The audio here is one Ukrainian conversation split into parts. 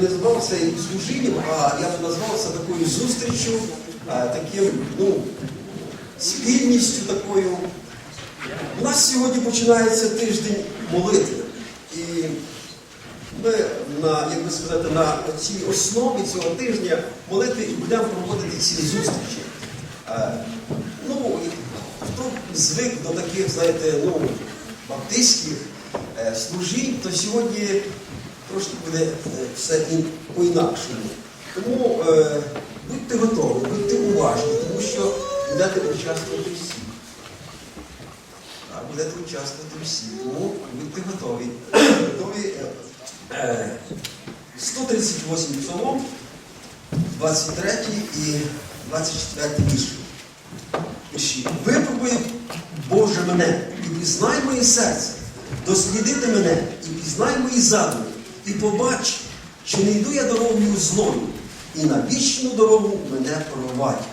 би назвав це служінням, а я би назвав це такою зустрічю, таким, ну, спільністю такою. У нас сьогодні починається тиждень молитви. І ми на, як би сказати, на цій основі цього тижня молитви і будемо проводити ці зустрічі. Ну, хто звик до таких, знаєте, ну, баптистських е, служінь, то сьогодні трошки буде е, все по-інакшому. Тому е, будьте готові, будьте уважні, тому що будете участвувати всі. Так, будете участвувати всі. Тому будьте готові. Готові. е, е, 138 псалом, 23 і 24 вірш. Вірші. Випробуй, Боже, мене і пізнай моє серце, дослідити мене і пізнай мої задуми, і побач, чи не йду я дорогою злою, і на вічну дорогу мене провадь.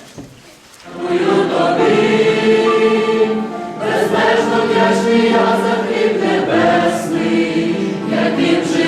Безмежно вдячний я за хліб небесний, яким живу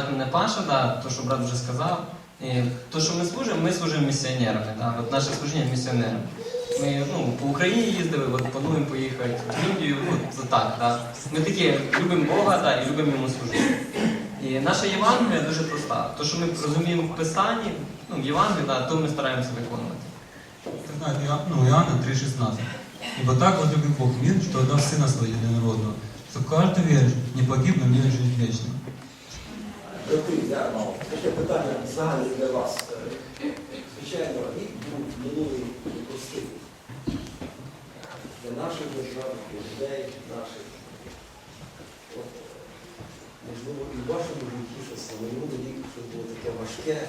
Звати мене Паша, да, то, що брат вже сказав. І то, що ми служимо, ми служимо місіонерами. Да. От наше служіння місіонерами. Ми ну, по Україні їздили, от плануємо поїхати в Індію, це так. Да. Ми такі любимо Бога да, і любимо йому служити. І наша Євангелія дуже проста. То, що ми розуміємо в Писанні, ну, в Євангелії, да, то ми стараємося виконувати. Ну, Іоанна 3,16. Ибо так возлюбил Бог мир, что отдал Сына Своего Единородного, что каждый верующий не погиб, но имеет жизнь. Я мав таке питання загальне для вас. Е, Звичайно, рік був минулий непростий. Для наших держав, для людей наших. От, е, можливо, і в вашому житті щось на минулий рік щось було таке важке,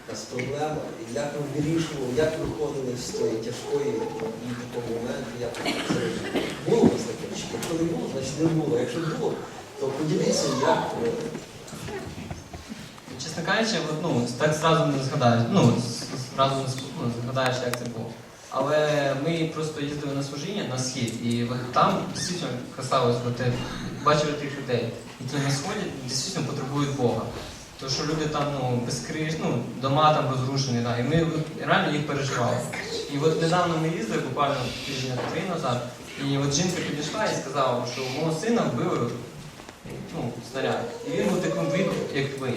якась проблема. І як ви вирішували, як виходили з тої тяжкої і такого моменту, як це? Було у вас таке? Якщо не було, значить не було. Якщо було, то поділіться, як. Чесно кажучи, ну, так зразу не згадаєш. Ну, зразу не ну, згадаєш, як це було. Але ми просто їздили на служіння на схід, і там дійсно касалось, от, е, бачили тих людей, які на сході дійсно потребують Бога. Тому що люди там ну, без криш, ну, дома там розрушені, да, і ми реально їх переживали. І от недавно ми їздили, буквально тиждень три назад, і от жінка підійшла і сказала, що мого сина вбили ну, снаряд. І він був таким віку, як ви.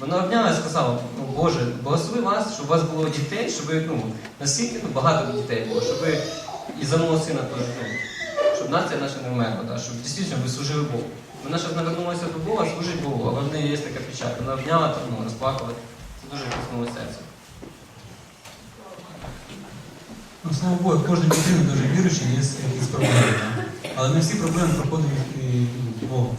Вона обняла і сказала, ну Боже, благослови вас, щоб у вас було дітей, щоб ви, ну, наскільки ну, багато дітей було, щоб ви і за мого сина теж, ну, щоб нація наша не вмерла, да, щоб дійсно ви служили Богу. Вона зараз навернулася до Бога, служить Богу, а в неї є така печать. Вона обняла, там, ну, розплакала. Це дуже коснуло серце. Ну, слава Богу, кожна людина, дуже віруючий, є якісь проблеми. Але не всі проблеми проходять і Богом.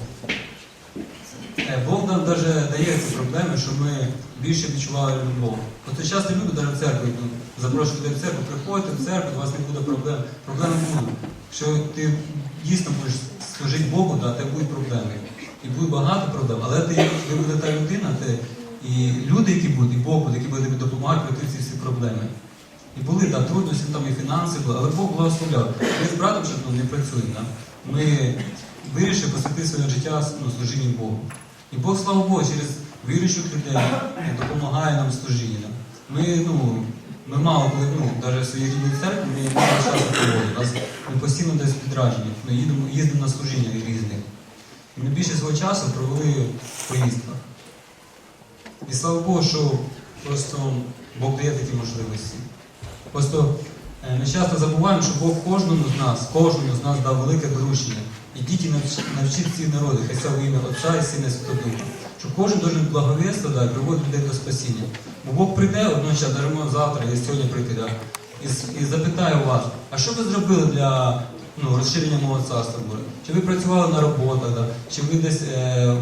Е, Бог нам даже дає ці проблеми, щоб ми більше відчували любов. От часто люди навіть в церкву йдуть, запрошують в церкву, приходьте в церкву, у вас не буде проблем. Проблеми будуть. Якщо ти дійсно будеш служити Богу, да, тебе будуть проблеми. І буде багато проблем, але ти, ви буде та людина, ти, і люди, які будуть, і Бог буде, який буде тобі допомагати пройти ці всі проблеми. І були да, трудності, там і фінанси були, але Бог благословляв. Ми з братом ще не працюємо. Ми вирішили посвятити своє життя ну, служінню Богу. І Бог, слава Богу, через віруючих людей допомагає нам. Да? Ми, ну, ми мало коли, ну, навіть в своїй рідній церкві, ми мало часу проводимо. Нас ми постійно десь підраджені. Ми їдемо, їздимо на служіння різних. І ми більше свого часу провели в поїздках. І слава Богу, що просто Бог дає такі можливості. Просто е, ми часто забуваємо, що Бог кожному з нас, кожному з нас дав велике доручення. Ідіть і навч- навчіть ці народи, хай це во ім'я Отця і Сина Святого Духа. Що кожен должен благовістити да, і приводити людей до спасіння. Бо Бог прийде одночасно, даремо завтра і сьогодні прийти, да, і, і запитає вас, а що ви зробили для ну, розширення мого царства Боже? Чи ви працювали на роботах, да? чи ви десь е,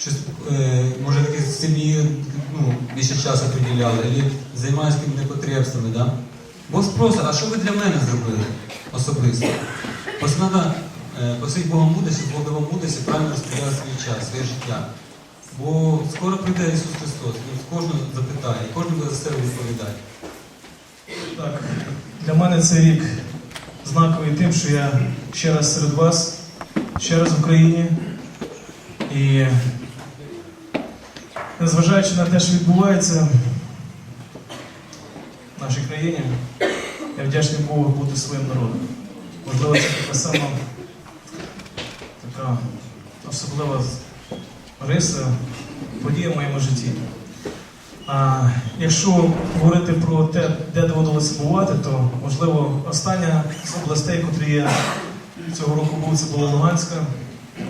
щось, е, може, якісь сім'ї ну, більше часу приділяли, або займалися непотребствами, да? Бог спросить, а що ви для мене зробили особисто? Ось треба просити Бога мудрості, Бога вам мудрості, правильно розподіляти свій час, своє життя. Бо скоро прийде Ісус Христос, Він кожного запитає, і кожен буде за себе відповідати. Так, для мене цей рік знаковий тим, що я ще раз серед вас, ще раз в Україні. І незважаючи на те, що відбувається в нашій країні, я вдячний Богу бути своїм народом. Можливо, це така сама така особлива риса, подія в моєму житті. А якщо говорити про те, де доводилося бувати, то можливо остання з областей, котрі я цього року був, це була Луганська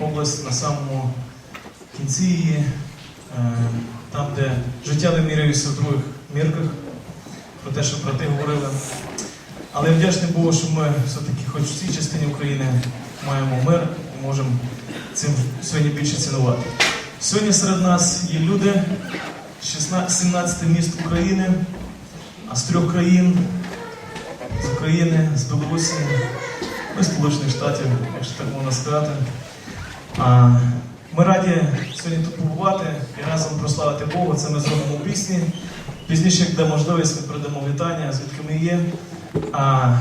область на самому кінці її, е, там, де життя вимірюється в других мірках, про те, що брати говорили. Але вдячний Богу, що ми все-таки, хоч в цій частині України, маємо мир можемо цим сьогодні більше цінувати. Сьогодні серед нас є люди, 16, 17 міст України, а з трьох країн з України, з Білорусі, ну, і Сполучених Штатів, якщо так можна сказати. Ми раді сьогодні тут побувати і разом прославити Бога. Це ми зробимо у пісні. Пізніше, як буде можливість, ми передамо вітання, звідки ми є. А,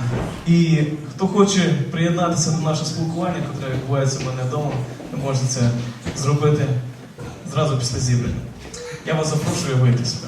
і хто хоче приєднатися до нашого спілкування, яке відбувається в мене вдома, ви можете це зробити зразу після зібрання. Я вас запрошую вийти сюди.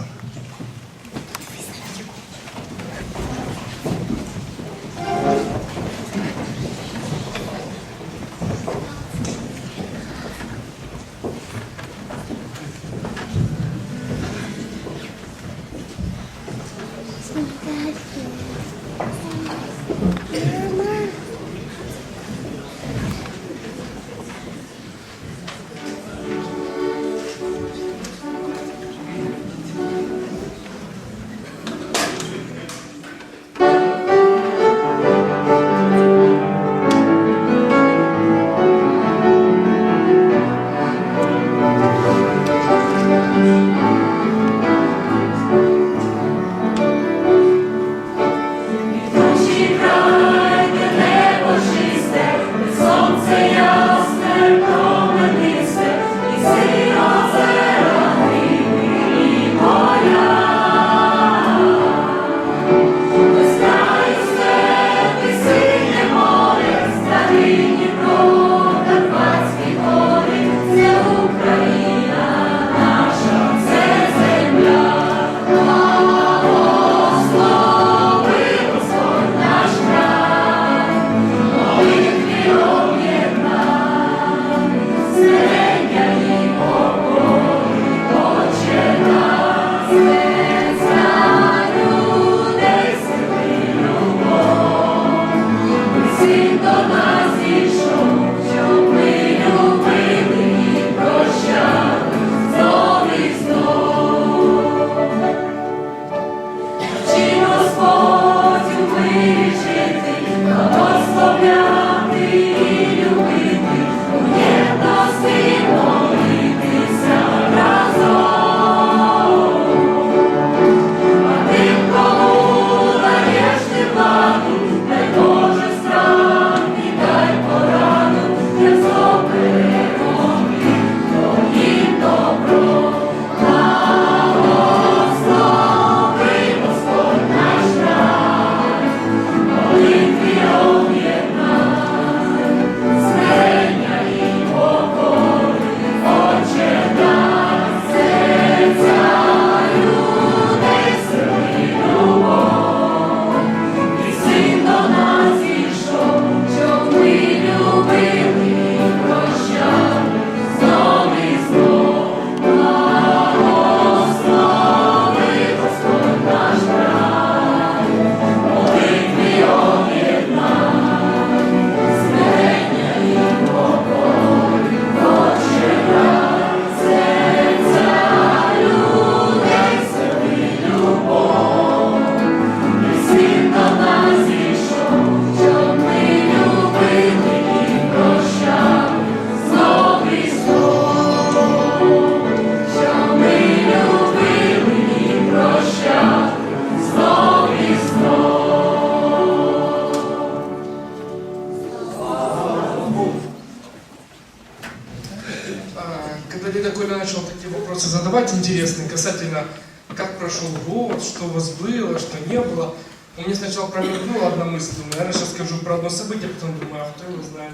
Промелькнула одна мысль, наверное, сейчас скажу про одно событие, потом думаю, а кто его знает,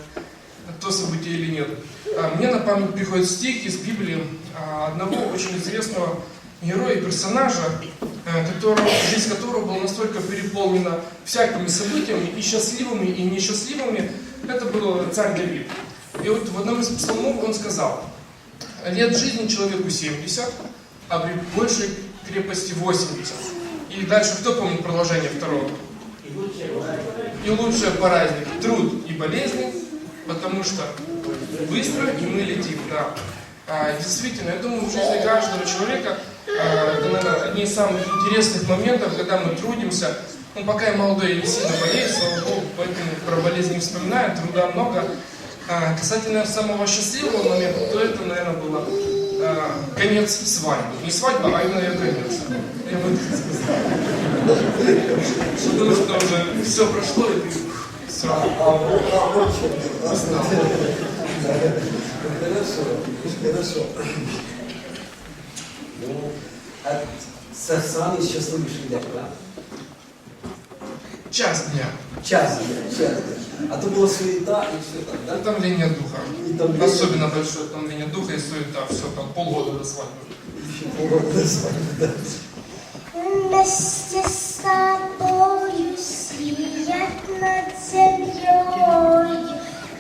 то событие или нет. А, Мне на память приходит стих из Библии а, одного очень известного героя и персонажа, э, которого, жизнь которого была настолько переполнена всякими событиями, и счастливыми, и несчастливыми, это был царь Давид. И вот в одном из псалмов он сказал, лет жизни человеку 70, а при большей крепости 80. И дальше кто помнит продолжение второго? И лучшая них труд и болезни, потому что быстро и мы летим, да. А, действительно, я думаю, в жизни каждого человека а, это, наверное, одни из самых интересных моментов, когда мы трудимся. Ну, пока я молодой и не сильно болею, слава Богу, поэтому про болезнь не вспоминаю, труда много. А, касательно самого счастливого момента, то это, наверное, было э, конец свадьбы. Не свадьба, а именно ее конец. Я бы сказал. Потому что уже все прошло, и ты сразу. Хорошо, хорошо. Ну, а от Сасаны счастливых людей, да? Час дня. Час дня, час дня. А то була суєта і все так, так? Утомление духа. І там Особенно большое утомление духа и суета. Все, там полгода до свадьбы. ще погода з вами, да. Вместе с тобою сиять над землей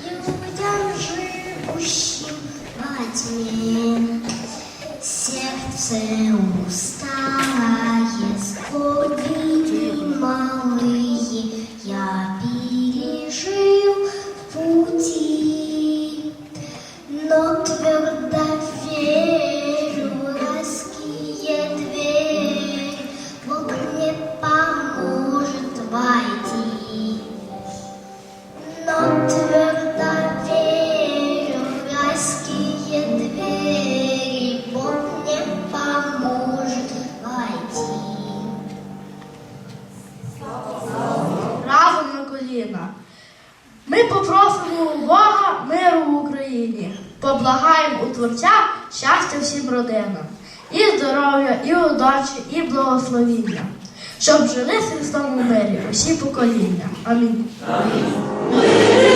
Людям, живущим во тьме Сердце Ми попросимо Бога миру в Україні, поблагаємо у Творця щастя всім родинам, і здоров'я, і удачі, і благословіння, щоб жили з Христом у мирі усі покоління. Амінь. Тіні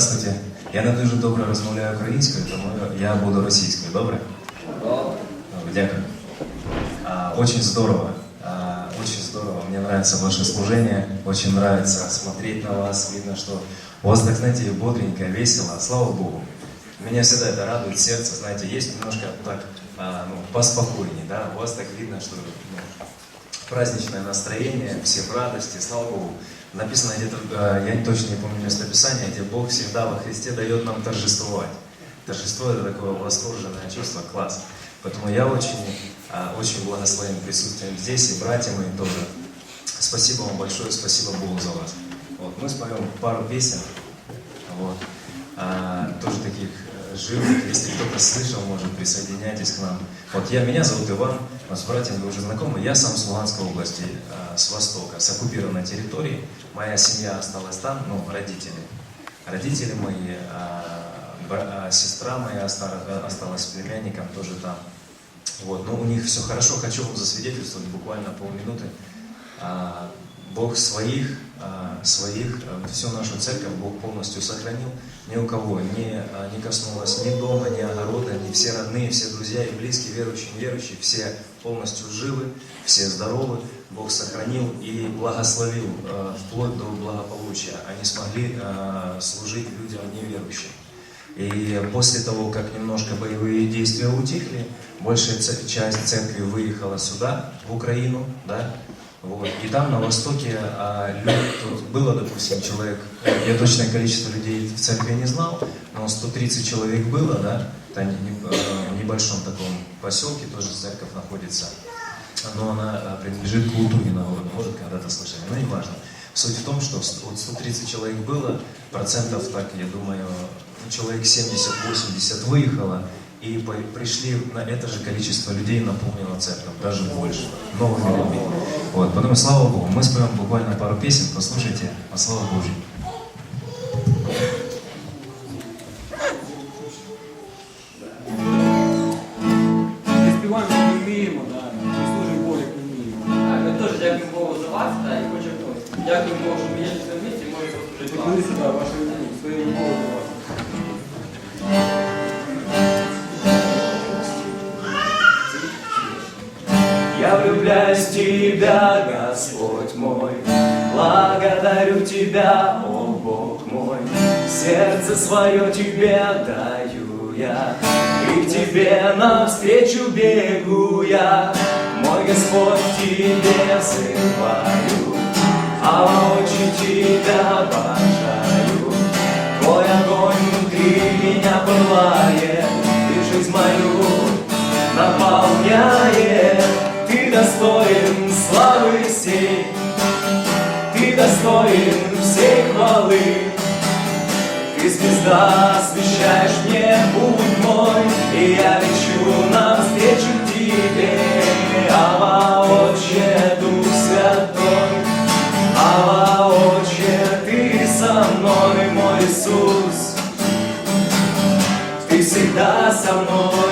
здравствуйте. Я не дуже добре розмовляю українською, тому я буду російською. Добре? Дякую. А, Очень здорово. А, Очень здорово. Мне нравится ваше служение. Очень нравится смотреть на вас. Видно, что у вас, так знаете, бодренько, весело. Слава Богу. Меня всегда это радует сердце. Знаете, есть немножко так а, ну, поспокойнее. Да? У вас так видно, что ну, праздничное настроение, все в радости, слава Богу. Написано где-то, э, я точно не помню местописание, где Бог всегда во Христе дает нам торжествовать. Торжество это такое восторженное чувство, класс. Поэтому я очень, а, очень благословен присутствием здесь, и братья мои тоже. Спасибо вам большое, спасибо Богу за вас. Вот, мы споем пару песен. Вот. А, тоже таких э, живых. Если кто-то слышал, может, присоединяйтесь к нам. Вот я, меня зовут Иван, с братьями вы уже знакомы. Я сам с Луганской области, э, с востока, с оккупированной территории. Моя семья осталась там, ну, родители. Родители мои, а, бра- а, сестра моя оста- э, осталась племянником, тоже там. Вот, но у них все хорошо. Хочу вам засвидетельствовать буквально полминуты. Бог своих, а, своих, а, всю нашу церковь Бог полностью сохранил. Ни у кого не, а, не коснулось ни дома, ни огорода, ни все родные, все друзья и близкие, верующие, неверующие, все полностью живы, все здоровы. Бог сохранил и благословил вплоть до благополучия. Они смогли служить людям неверующим. И после того, как немножко боевые действия утихли, большая часть церкви выехала сюда, в Украину, да, вот. И там на Востоке а, лю- тут было, допустим, человек, я точное количество людей в церкви не знал, но 130 человек было, да, э, в небольшом таком поселке тоже церковь находится, но она а, принадлежит к Лутугина, вот, может, когда-то слышали, но не важно. Суть в том, что вот 130 человек было, процентов, так, я думаю, ну, человек 70-80 выехало, и по- пришли на это же количество людей наполнила церковь, даже больше, новыми людьми. Вот, поэтому слава Богу, мы споем буквально пару песен, послушайте, а слава Божьей. Благодарю Тебя, о Бог мой, Сердце свое Тебе даю я, И к Тебе навстречу бегу я, Мой Господь Тебе взываю, А очи Тебя обожаю, Твой огонь внутри меня пылает, И жизнь мою наполняет. Ты достоин славы всей, достоин всей хвалы. Ты звезда, освещаешь мне путь мой, И я лечу навстречу тебе. Ава, Отче, Дух Святой, Ава, Отче, Ты со мной, мой Иисус. Ты всегда со мною.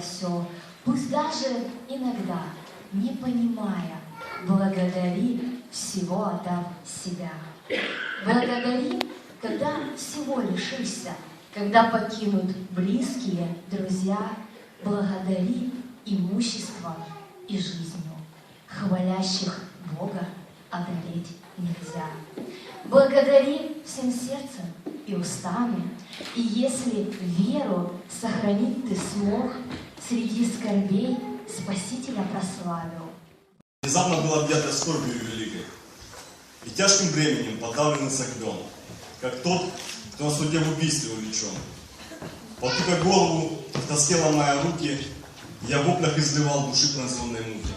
Все. Пусть даже иногда, не понимая, благодари всего отдав себя. Благодари, когда всего лишишься, когда покинут близкие, друзья. Благодари имуществом и жизнью. Хвалящих Бога одолеть нельзя. Благодари всем сердцем и устами, и если веру сохранить ты смог, среди скорбей Спасителя прославил. Внезапно был объят скорбью великой и тяжким бременем подавлен и согбен, как тот, кто на суде в убийстве увлечен. Потупя голову, в ломая руки, я в воплях изливал души пронзенной муки.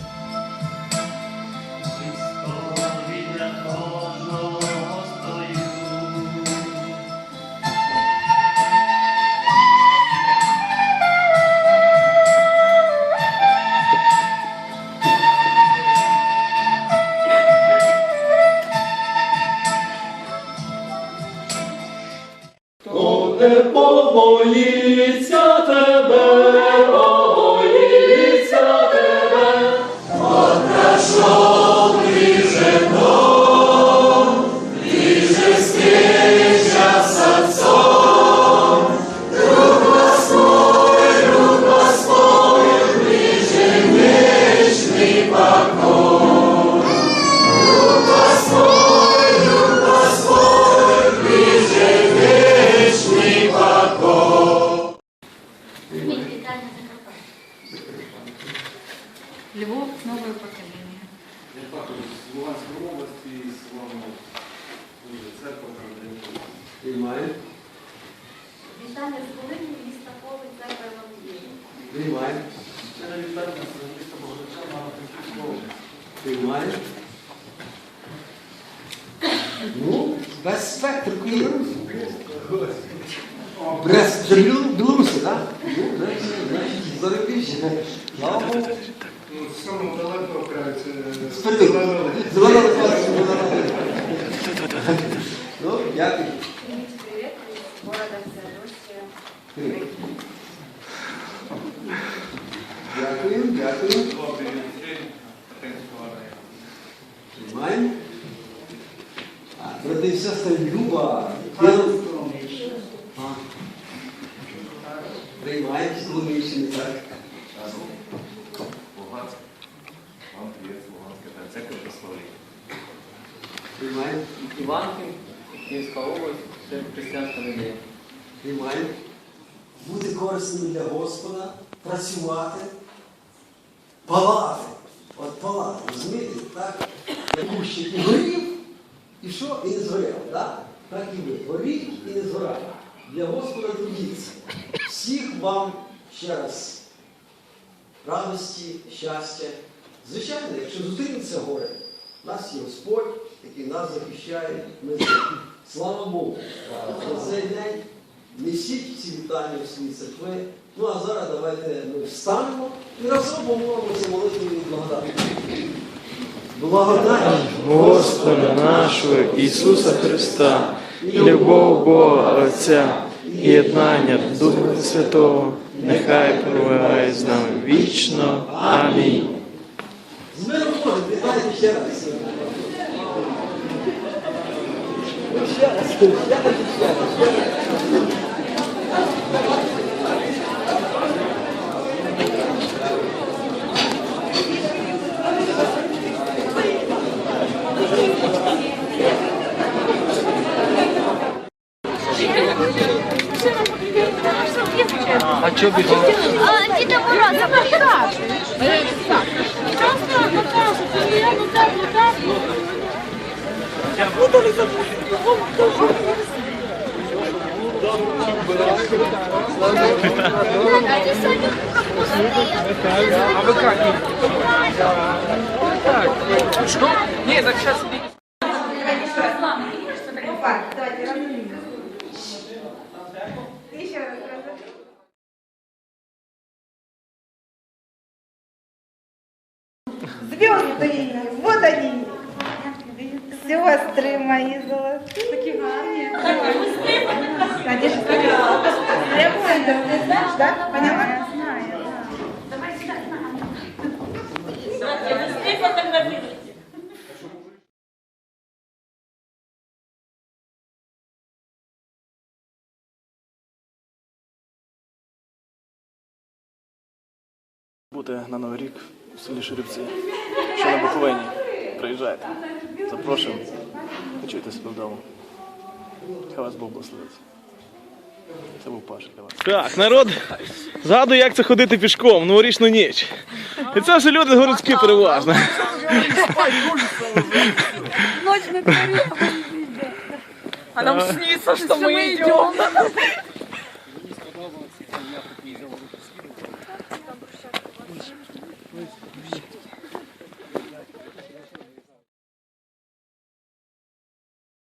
Зарубіжжя. Слава Богу. Ну, самому далеко опираються. Спини. Зеленали пальці, зеленали. Ну, дякую. Привіт города Феодосія. Дякую, дякую. Приймаємо. А, брати і сестри, Люба. Приймаємо з Коломийщини, так. Луганськ. Вам привіт, Луганська та церква прославлення. Приймаємо. Іванків, Київська область, це християнська неділя. Приймаємо. Бути корисними для Господа, працювати, палати. От палати, розумієте? Так? Яку ще і горів, і що? І не згоряв. Так? Так і ви. Горіть і не згорав. Для Господа трудіться. Всіх вам ще раз радості, щастя. Звичайно, якщо зустрінеться горе, у нас є Господь, який нас захищає. Ми. Слава Богу! За цей день несіть ці вітання в свої церкви. Ну а зараз давайте ми встанемо і разом помолимося молитвою і благодатною. Благодать Господа нашого Ісуса Христа, любов Бога Отця і єднання Духа Святого, нехай перебуває з нами вічно. Амінь. з миром Божим, вітайте ще раз. А что бежал? А вы как? Так. Что? Не, так сейчас... Звезды, вот они. Сестры мои золотые. Такі гарні. Надежда, я понял, ты знаешь, да? Поняла? Я знаю, да. Бути на Новий рік у селі Шерівці, що на Буковині. Приїжджайте. Запрошуємо. Почуйте себе вдома. Хай вас Бог благословить. Це був Паша для вас. Так, народ згадує, як це ходити пішком в новорічну ніч. І це вже люди городські переважно. Ночь на дворе. А нам снится, что мы идем.